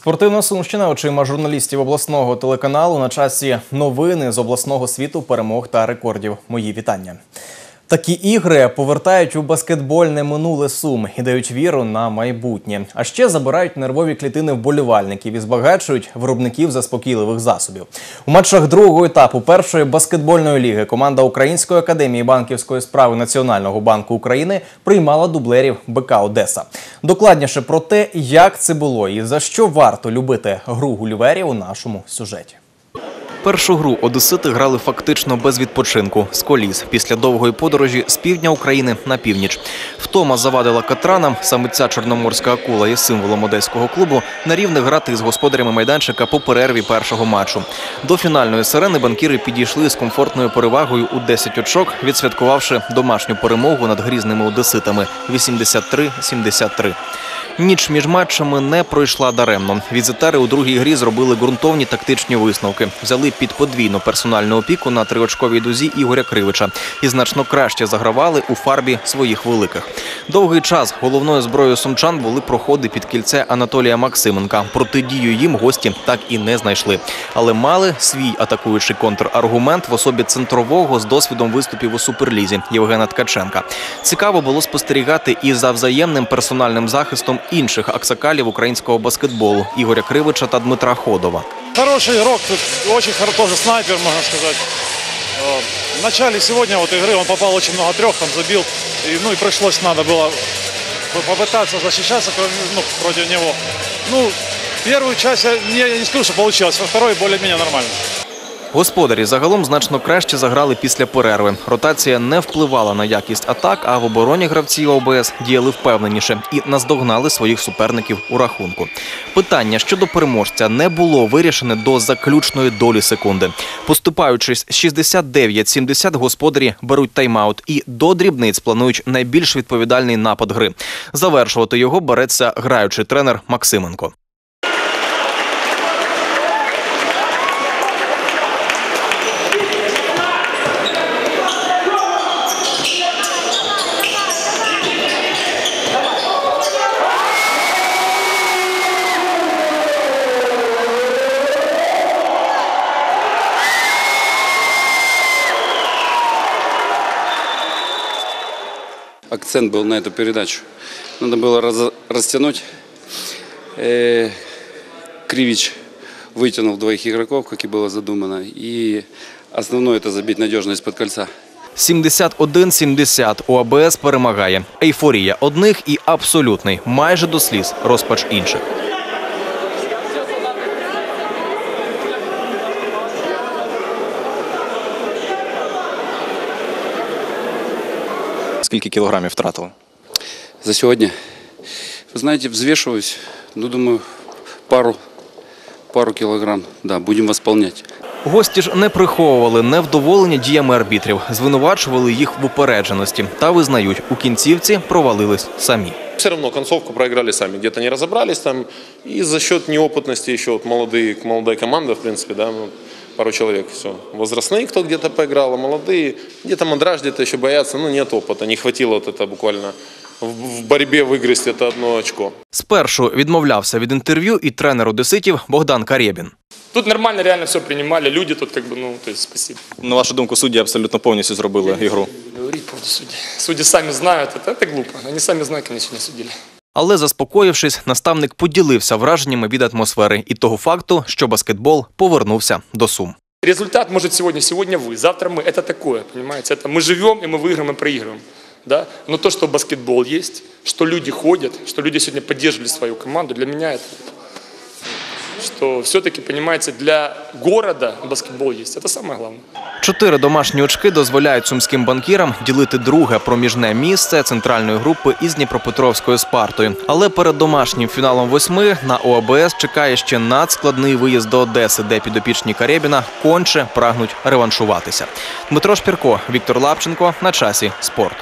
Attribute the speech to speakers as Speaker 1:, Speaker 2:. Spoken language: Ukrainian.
Speaker 1: Спортивна сумщина очима журналістів обласного телеканалу на часі новини з обласного світу перемог та рекордів. Мої вітання. Такі ігри повертають у баскетбольне минуле сум і дають віру на майбутнє. А ще забирають нервові клітини вболівальників і збагачують виробників заспокійливих засобів. У матчах другого етапу першої баскетбольної ліги команда Української академії банківської справи Національного банку України приймала дублерів БК Одеса. Докладніше про те, як це було і за що варто любити гру гуліверів у нашому сюжеті. Першу гру одесити грали фактично без відпочинку з коліс після довгої подорожі з півдня України на північ. Втома завадила катранам. Саме ця чорноморська акула є символом одеського клубу на рівних грати з господарями майданчика по перерві першого матчу. До фінальної сирени банкіри підійшли з комфортною перевагою у 10 очок, відсвяткувавши домашню перемогу над грізними одеситами 83-73. Ніч між матчами не пройшла даремно. Візитари у другій грі зробили ґрунтовні тактичні висновки. Взяли під подвійну персональну опіку на триочковій дузі Ігоря Кривича і значно краще загравали у фарбі своїх великих. Довгий час головною зброєю сумчан були проходи під кільце Анатолія Максименка. Протидію їм гості так і не знайшли, але мали свій атакуючий контраргумент в особі центрового з досвідом виступів у суперлізі Євгена Ткаченка. Цікаво було спостерігати і за взаємним персональним захистом інших аксакалів українського баскетболу Ігоря Кривича та Дмитра Ходова.
Speaker 2: Хороший игрок, тут очень хоро- тоже снайпер, можно сказать. Э, В начале сегодня вот игры он попал очень много трех, там забил. И, ну и пришлось, надо было по- попытаться защищаться кроме, ну, против него. Ну, первую часть я не, я не скажу, что получилось, во второй более-менее нормально.
Speaker 1: Господарі загалом значно краще заграли після перерви. Ротація не впливала на якість атак, а в обороні гравці ОБС діяли впевненіше і наздогнали своїх суперників у рахунку. Питання щодо переможця не було вирішене до заключної долі секунди. Поступаючись 69-70, господарі беруть тайм-аут і до дрібниць планують найбільш відповідальний напад гри. Завершувати його береться граючий тренер Максименко.
Speaker 3: акцент был на эту передачу. Надо было раз- растянуть. Э, Кривич вытянул двоих игроков, как и было задумано. И основное это забить надежно из-под кольца.
Speaker 1: 71-70 у АБС перемагає. Ейфорія одних і абсолютний, майже до сліз, розпач інших. Скільки кілограмів втратили?
Speaker 3: За сегодня, вы знаете, взвешиваюсь, ну, думаю, пару, пару килограмм. Да, будем восполнять.
Speaker 1: Гості ж не приховували невдоволення діями арбітрів, звинувачували їх в упередженості та визнають, у кінцівці провалились самі.
Speaker 4: Все равно концовку проиграли сами, где-то не разобрались там. И за счет неопытности еще вот молодые, молодая команда, в принципе, да, ну, пару человек, все. Возрастные кто где-то поиграл, а молодые, где-то мандраж, где-то еще боятся, ну нет опыта, не хватило вот это буквально в, в борьбе выиграть это одно очко.
Speaker 1: Спершу відмовлявся від інтерв'ю і тренер одеситів Богдан Карєбін.
Speaker 5: Тут нормально реально все принимали, люди тут как бы, ну, то есть спасибо.
Speaker 1: На вашу думку, судді абсолютно повністю зробили ігру.
Speaker 5: Говорить по поводу судей. Судьи сами знают, это, это глупо. Они сами знают, как они сегодня судили.
Speaker 1: Але заспокоївшись, наставник поділився враженнями від атмосфери і того факту, що баскетбол повернувся до Сум.
Speaker 5: Результат может сегодня, сегодня вы, завтра мы. Это такое, понимаете? Это мы живем, и мы выиграем, и проигрываем. Да? Но то, что баскетбол есть, что люди ходят, что люди сегодня поддерживали свою команду, для меня это что все-таки, понимаете, для города баскетбол есть. Это самое главное.
Speaker 1: Чотири домашні очки дозволяють сумським банкірам ділити друге проміжне місце центральної групи із Дніпропетровською Спартою. Але перед домашнім фіналом восьми на ОАБС чекає ще надскладний виїзд до Одеси, де підопічні Карєбіна конче прагнуть реваншуватися. Дмитро Шпірко, Віктор Лапченко на часі спорт.